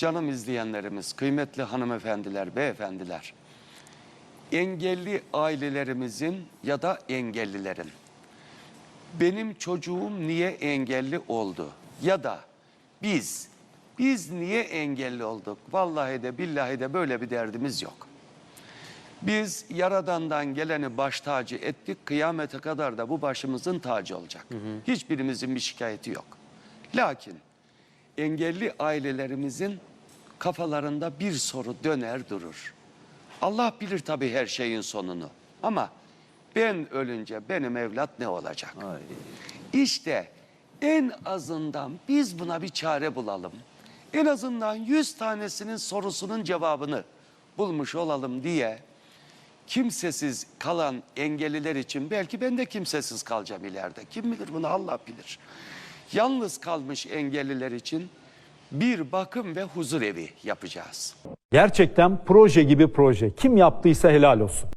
Canım izleyenlerimiz, kıymetli hanımefendiler, beyefendiler. Engelli ailelerimizin ya da engellilerin benim çocuğum niye engelli oldu? Ya da biz, biz niye engelli olduk? Vallahi de billahi de böyle bir derdimiz yok. Biz Yaradan'dan geleni baş tacı ettik. Kıyamete kadar da bu başımızın tacı olacak. Hiçbirimizin bir şikayeti yok. Lakin engelli ailelerimizin kafalarında bir soru döner durur. Allah bilir tabii her şeyin sonunu. Ama ben ölünce benim evlat ne olacak? İşte en azından biz buna bir çare bulalım. En azından yüz tanesinin sorusunun cevabını bulmuş olalım diye kimsesiz kalan engelliler için belki ben de kimsesiz kalacağım ileride. Kim bilir bunu Allah bilir. Yalnız kalmış engelliler için bir bakım ve huzur evi yapacağız. Gerçekten proje gibi proje. Kim yaptıysa helal olsun.